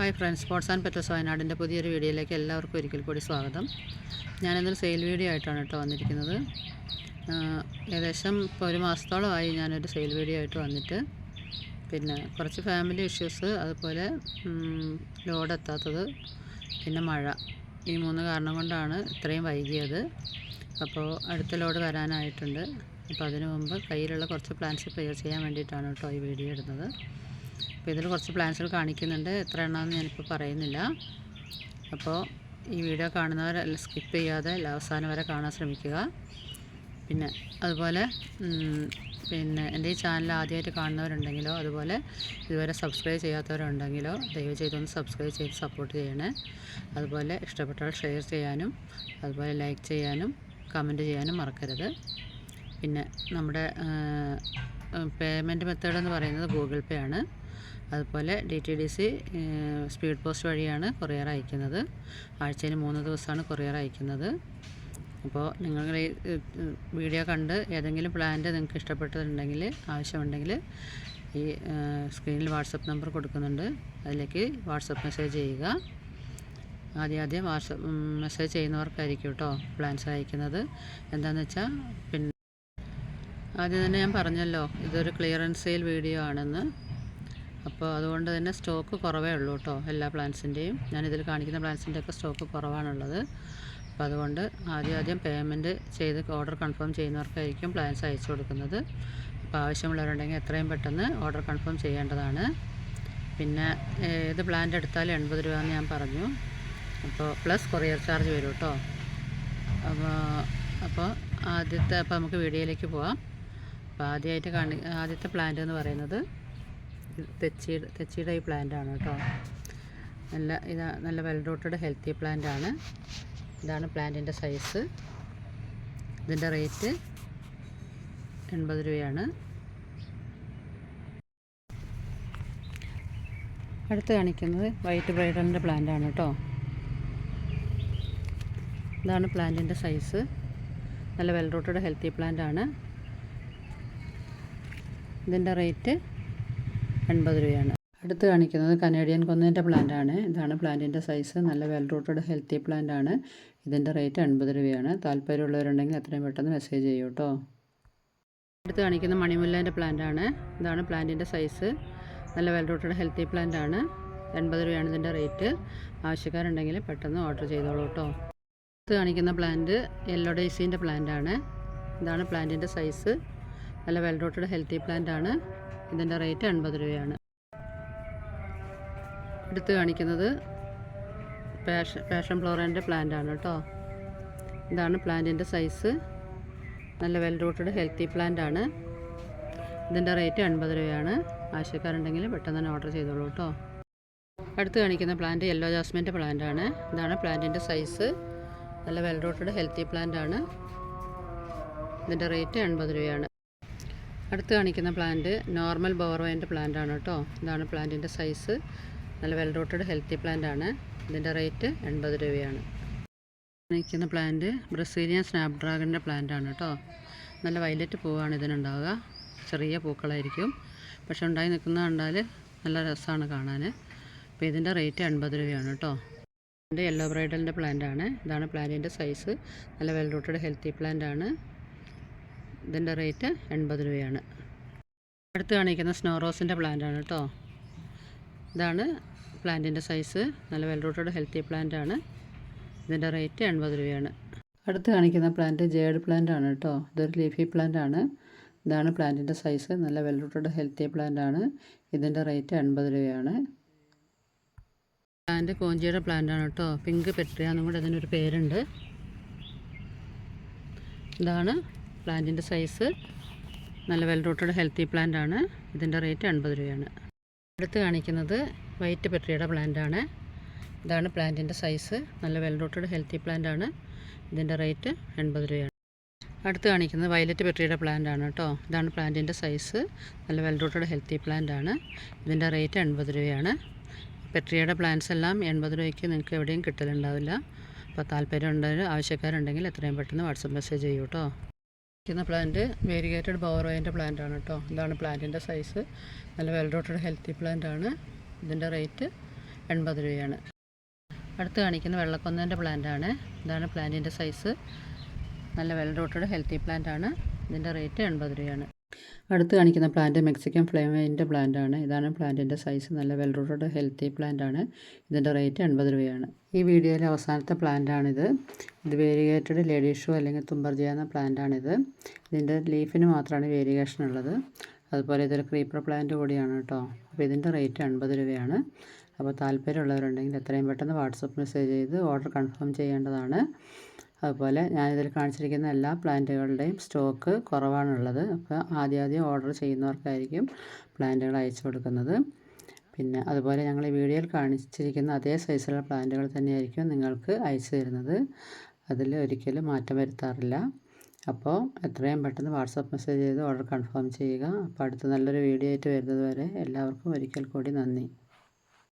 Hi friends sports and pets വയനാടിന്റെ പുതിയൊരു വീഡിയോയിലേക്ക് എല്ലാവർക്കും ഒരിക്കൽ കൂടി സ്വാഗതം. ഞാനിന്നൊരു സെയിൽ വീഡിയോ ആയിട്ടാണ് കേട്ടോ വന്നിരിക്കുന്നത്. ഏകദേശം ഇപ്പോൾ ഒരു മാസത്തോളമായി ഞാനൊരു സെയിൽ വീഡിയോ ആയിട്ട് വന്നിട്ട് പിന്നെ കുറച്ച് ഫാമിലി ഇഷ്യൂസ് അതുപോലെ ലോഡ് എത്താത്തത് പിന്നെ മഴ. ഈ മൂന്ന് കാരണം കൊണ്ടാണ് ഇത്രയും വൈകിയത്. അപ്പോൾ അടുത്ത ലോഡ് വരാനായിട്ടുണ്ട്. അപ്പോൾ അതിനു മുമ്പ് കയ്യിലുള്ള കുറച്ച് പ്ലാൻസ് ക്ലിയർ ചെയ്യാൻ വേണ്ടിയിട്ടാണ് കേട്ടോ ഈ വീഡിയോ ഇടുന്നത്. അപ്പോൾ ഇതിൽ കുറച്ച് പ്ലാൻസുകൾ കാണിക്കുന്നുണ്ട്. എത്ര എണ്ണമെന്ന് ഞാനിപ്പോൾ പറയുന്നില്ല. അപ്പോൾ ഈ വീഡിയോ കാണുന്നവർ സ്കിപ്പ് ചെയ്യാതെ അവസാനം വരെ കാണാൻ ശ്രമിക്കുക. പിന്നെ അതുപോലെ പിന്നെ എന്റെ ഈ ചാനൽ ആദ്യമായിട്ട് കാണുന്നവരുണ്ടെങ്കിലോ അതുപോലെ ഇതുവരെ സബ്സ്ക്രൈബ് ചെയ്യാത്തവരുണ്ടെങ്കിലോ ദയവ് ചെയ്തൊന്ന് സബ്സ്ക്രൈബ് ചെയ്ത് സപ്പോർട്ട് ചെയ്യണേ. അതുപോലെ ഇഷ്ടപ്പെട്ടാൽ ഷെയർ ചെയ്യാനും അതുപോലെ ലൈക്ക് ചെയ്യാനും കമന്റ് ചെയ്യാനും മറക്കരുത്. പിന്നെ നമ്മുടെ പേയ്മെന്റ് മെത്തേഡ് എന്ന് പറയുന്നത് ഗൂഗിൾ പേ ആണ്. അതുപോലെ D T D C speed post വഴിയാണ് കൊറിയർ അയക്കുന്നത്. ആഴ്ചയിൽ മൂന്ന് ദിവസമാണ് കൊറിയർ അയക്കുന്നത്. അപ്പോൾ നിങ്ങൾ ഈ വീഡിയോ കണ്ട് ഏതെങ്കിലും പ്ലാന്റ് നിങ്ങൾക്ക് ഇഷ്ടപ്പെട്ടിട്ടുണ്ടെങ്കിൽ ആവശ്യമുണ്ടെങ്കിൽ ഈ സ്ക്രീനിൽ വാട്സപ്പ് നമ്പർ കൊടുക്കുന്നുണ്ട്. അതിലേക്ക് വാട്സപ്പ് മെസ്സേജ് ചെയ്യുക. ആദ്യം ആദ്യം വാട്സപ്പ് മെസ്സേജ് ചെയ്യുന്നവർക്കായിരിക്കും കേട്ടോ പ്ലാൻസ് അയക്കുന്നത്. എന്താണെന്ന് വെച്ചാൽ പിന്നെ ആദ്യം തന്നെ ഞാൻ പറഞ്ഞല്ലോ ഇതൊരു ക്ലിയറൻസ് സെയിൽ വീഡിയോ ആണെന്ന്. അപ്പോൾ അതുകൊണ്ട് തന്നെ സ്റ്റോക്ക് കുറവേ ഉള്ളൂ കേട്ടോ എല്ലാ പ്ലാൻസിന്റെയും. ഞാനിതിൽ കാണിക്കുന്ന പ്ലാൻസിന്റെ ഒക്കെ സ്റ്റോക്ക് കുറവാണുള്ളത്. അപ്പോൾ അതുകൊണ്ട് ആദ്യം ആദ്യം പേയ്മെന്റ് ചെയ്ത് ഓർഡർ കൺഫേം ചെയ്യുന്നവർക്കായിരിക്കും പ്ലാൻസ് അയച്ചു കൊടുക്കുന്നത്. അപ്പോൾ ആവശ്യമുള്ളവരുണ്ടെങ്കിൽ എത്രയും പെട്ടെന്ന് ഓർഡർ കൺഫേം ചെയ്യേണ്ടതാണ്. പിന്നെ ഏത് പ്ലാന്റ് എടുത്താലും എൺപത് രൂപ എന്ന് ഞാൻ പറഞ്ഞു. അപ്പോൾ പ്ലസ് കൊറിയർ ചാർജ് വരും കേട്ടോ. അപ്പോൾ അപ്പോൾ ആദ്യത്തെ അപ്പോൾ നമുക്ക് വീഡിയോയിലേക്ക് പോവാം. അപ്പോൾ ആദ്യമായിട്ട് കാണി ആദ്യത്തെ പ്ലാന്റ് എന്ന് പറയുന്നത് ഇത് തെച്ചി തെച്ചിയുടെ ഈ പ്ലാന്റ് ആണ് കേട്ടോ. നല്ല ഇതാ നല്ല വെൽ ഹെൽത്തി പ്ലാന്റ് ആണ്. ഇതാണ് പ്ലാന്റിന്റെ സൈസ് ഇതിന്റെ റേറ്റ് എൺപത് രൂപയാണ്. അടുത്ത് കാണിക്കുന്നത് വൈറ്റ് ബ്രൈഡലിന്റെ പ്ലാന്റ് ആണ് കേട്ടോ. ഇതാണ് പ്ലാന്റിന്റെ സൈസ് നല്ല വെൽ ഹെൽത്തി പ്ലാന്റ് ആണ്. ഇതിന്റെ റേറ്റ് എൺപത് രൂപയാണ്. അടുത്ത് കാണിക്കുന്നത് കനേഡിയൻ കൊന്നേന്റെ പ്ലാന്റ് ആണ്. ഇതാണ് പ്ലാന്റിന്റെ സൈസ് നല്ല വെൽ റൂട്ടഡ് ഹെൽത്തി പ്ലാന്റ് ആണ്. ഇതിന്റെ റേറ്റ് എൺപത് രൂപയാണ്. താല്പര്യമുള്ളവരുണ്ടെങ്കിൽ എത്രയും പെട്ടെന്ന് മെസ്സേജ് ചെയ്യൂ കേട്ടോ അടുത്ത് കാണിക്കുന്ന മണിമുല്ലേന്റെ പ്ലാന്റ് ആണ്. ഇതാണ് പ്ലാന്റിന്റെ സൈസ് നല്ല വെൽ റൂട്ടഡ് ഹെൽത്തി പ്ലാന്റ് ആണ്. എൺപത് രൂപയാണ് ഇതിന്റെ റേറ്റ് ആവശ്യക്കാരുണ്ടെങ്കിൽ പെട്ടെന്ന് ഓർഡർ ചെയ്തോളൂ കേട്ടോ അടുത്ത് കാണിക്കുന്ന പ്ലാന്റ് യെല്ലോ ഡേസീന്റെ പ്ലാന്റ് ആണ്. ഇതാണ് പ്ലാന്റിന്റെ സൈസ് നല്ല വെൽ റൂട്ടഡ് ഹെൽത്തി പ്ലാന്റ് ആണ്. ഇതിന്റെ റേറ്റ് എൺപത് രൂപയാണ്. എടുത്ത് കാണിക്കുന്നത് പാഷൻ പാഷൻ ഫ്ലോറന്റെ ആണ് കേട്ടോ. ഇതാണ് പ്ലാന്റിന്റെ സൈസ്. നല്ല വെൽ റൂട്ടഡ് ഹെൽത്തി പ്ലാന്റ് ആണ് ഇതിന്റെ റേറ്റ് എൺപത് രൂപയാണ്. ആവശ്യക്കാരുണ്ടെങ്കിൽ പെട്ടെന്ന് തന്നെ ഓർഡർ ചെയ്തോളൂ കേട്ടോ. അടുത്ത് കാണിക്കുന്ന പ്ലാന്റ് യെല്ലോ ജാസ്മിന്റെ പ്ലാന്റ് ആണ് ഇതാണ് പ്ലാന്റിന്റെ സൈസ്. നല്ല വെൽ റൂട്ടഡ് ഹെൽത്തി പ്ലാന്റ് ആണ് ഇതിന്റെ റേറ്റ് എൺപത് രൂപയാണ്. അടുത്ത് കാണിക്കുന്ന പ്ലാന്റ് നോർമൽ ബോർവൈന്റെ പ്ലാന്റ് ആണ് കേട്ടോ. ഇതാണ് പ്ലാന്റിന്റെ സൈസ് നല്ല വെൽ റോട്ടഡ് ഹെൽത്തി പ്ലാന്റ് ആണ്. ഇതിന്റെ റേറ്റ് എൺപത് രൂപയാണ്. കാണിക്കുന്ന പ്ലാന്റ് ബ്രസീലിയൻ സ്നാപ് ഡ്രാഗണിന്റെ പ്ലാന്റ് ആണ് കേട്ടോ. നല്ല വയലറ്റ് പൂവാണ് ഇതിനുണ്ടാവുക. ചെറിയ പൂക്കളായിരിക്കും. പക്ഷെ ഉണ്ടായി നിൽക്കുന്ന കണ്ടാൽ നല്ല രസമാണ് കാണാൻ. അപ്പോൾ ഇതിന്റെ റേറ്റ് എൺപത് രൂപയാണ് കേട്ടോ. എന്റെ യെല്ലോ ബ്രൈഡലിന്റെ പ്ലാന്റ് ആണ്. ഇതാണ് പ്ലാന്റിന്റെ സൈസ് നല്ല വെൽ റൂട്ടഡ് ഹെൽത്തി പ്ലാന്റ് ആണ്. ഇതിന്റെ റേറ്റ് എൺപത് രൂപയാണ്. അടുത്ത് കാണിക്കുന്ന സ്നോ റോസിന്റെ പ്ലാന്റാണ് കേട്ടോ ഇതാണ് പ്ലാന്റിന്റെ സൈസ് നല്ല വെൽ റൂട്ടഡ് ഹെൽത്തി പ്ലാന്റ് ആണ്. ഇതിന്റെ റേറ്റ് എൺപത് രൂപയാണ്. അടുത്ത് കാണിക്കുന്ന പ്ലാന്റ് ജേഡ് പ്ലാന്റ് ആണ് കേട്ടോ ഇതൊരു ലീഫി പ്ലാന്റ് ആണ്. ഇതാണ് പ്ലാന്റിന്റെ സൈസ് നല്ല വെൽ റൂട്ടഡ് ഹെൽത്തി പ്ലാന്റ് ആണ്. ഇതിന്റെ റേറ്റ് എൺപത് രൂപയാണ്. പ്ലാന്റ് കോഞ്ചിയുടെ പ്ലാന്റ് ആണ് കേട്ടോ പിങ്ക് പെട്രിയ എന്നും കൂടെ അതിനൊരു പേരുണ്ട്. ഇതാണ് പ്ലാന്റിന്റെ സൈസ് നല്ല വെൽ റൂട്ടഡ് ഹെൽത്തി പ്ലാന്റ് ആണ് ഇതിന്റെ റേറ്റ് എൺപത് രൂപയാണ്. അടുത്ത് കാണിക്കുന്നത് വൈറ്റ് പെട്രിയുടെ ആണ് ഇതാണ് പ്ലാന്റിന്റെ സൈസ്. നല്ല വെൽ റൂട്ടഡ് ഹെൽത്തി പ്ലാന്റ് ആണ് ഇതിന്റെ റേറ്റ് എൺപത് രൂപയാണ്. അടുത്ത് കാണിക്കുന്നത് വയലറ്റ് പെട്രിയുടെ ആണ് കേട്ടോ. ഇതാണ് പ്ലാന്റിന്റെ സൈസ്. നല്ല വെൽ റൂട്ടഡ് ഹെൽത്തി പ്ലാന്റ് ആണ് ഇതിന്റെ റേറ്റ് എൺപത് രൂപയാണ്. പെട്രിയുടെ പ്ലാന്റ്സ് എല്ലാം എൺപത് രൂപയ്ക്ക് നിങ്ങൾക്ക് എവിടെയും കിട്ടലുണ്ടാവില്ല. അപ്പോൾ താല്പര്യം ഉണ്ടെങ്കിൽ ആവശ്യക്കാരുണ്ടെങ്കിൽ എത്രയും പെട്ടെന്ന് വാട്സപ്പ് മെസ്സേജ് ചെയ്യൂ കേട്ടോ. ഇരിക്കുന്ന പ്ലാന്റ് വേരിഗേറ്റഡ് ബോറോയിന്റെ പ്ലാന്റ് ആണ് കേട്ടോ ഇതാണ് പ്ലാന്റിന്റെ സൈസ് നല്ല വെൽ റോട്ടഡ് ഹെൽത്തി പ്ലാന്റ് ആണ്. ഇതിന്റെ റേറ്റ് എൺപത് രൂപയാണ്. അടുത്ത് കാണിക്കുന്ന വെള്ളക്കൊന്നേന്റെ ആണ്. ഇതാണ് പ്ലാന്റിന്റെ സൈസ് നല്ല വെൽ റോട്ടഡ് ഹെൽത്തി പ്ലാന്റ് ആണ്. ഇതിന്റെ റേറ്റ് എൺപത് രൂപയാണ്. അടുത്ത് കാണിക്കുന്ന പ്ലാന്റ് മെക്സിക്കൻ ഫ്ലേമിന്റെ പ്ലാന്റാണ് ഇതാണ് പ്ലാന്റിന്റെ സൈസ് നല്ല വെൽ റൂട്ടഡ് ഹെൽത്തി പ്ലാന്റാണ് ഇതിന്റെ റേറ്റ് എൺപത് രൂപയാണ്. ഈ വീഡിയോയിലെ അവസാനത്തെ പ്ലാന്റാണിത് ഇത് വേരിഗേറ്റഡ് ലേഡീസ് ഷൂ അല്ലെങ്കിൽ തുമ്പർജി എന്ന പ്ലാന്റാണിത് ഇതിന്റെ ലീഫിന് മാത്രമാണ് വേരിയേഷൻ ഉള്ളത്. അതുപോലെ ഇതൊരു ക്രീപ്പർ പ്ലാന്റ് കൂടിയാണ് കേട്ടോ. അപ്പോൾ ഇതിന്റെ റേറ്റ് എൺപത് രൂപയാണ്. അപ്പോൾ താല്പര്യമുള്ളവരുണ്ടെങ്കിൽ എത്രയും പെട്ടെന്ന് വാട്സപ്പ് മെസ്സേജ് ചെയ്ത് ഓർഡർ കൺഫേം ചെയ്യേണ്ടതാണ്. അതുപോലെ ഞാനിതിൽ കാണിച്ചിരിക്കുന്ന എല്ലാ പ്ലാന്റുകളുടെയും സ്റ്റോക്ക് കുറവാണുള്ളത്. അപ്പോൾ ആദ്യം ആദ്യം ഓർഡർ ചെയ്യുന്നവർക്കായിരിക്കും പ്ലാന്റുകൾ അയച്ചു കൊടുക്കുന്നത്. പിന്നെ അതുപോലെ ഞങ്ങൾ ഈ വീഡിയോയിൽ കാണിച്ചിരിക്കുന്ന അതേ സൈസിലുള്ള പ്ലാന്റുകൾ തന്നെയായിരിക്കും നിങ്ങൾക്ക് അയച്ചു തരുന്നത്. അതിൽ ഒരിക്കലും മാറ്റം വരുത്താറില്ല. അപ്പോൾ എത്രയും പെട്ടെന്ന് വാട്സപ്പ് മെസ്സേജ് ചെയ്ത് ഓർഡർ കൺഫേം ചെയ്യുക. അപ്പോൾ അടുത്ത നല്ലൊരു വീഡിയോ ആയിട്ട് വരുന്നത് വരെ എല്ലാവർക്കും ഒരിക്കൽ കൂടി നന്ദി.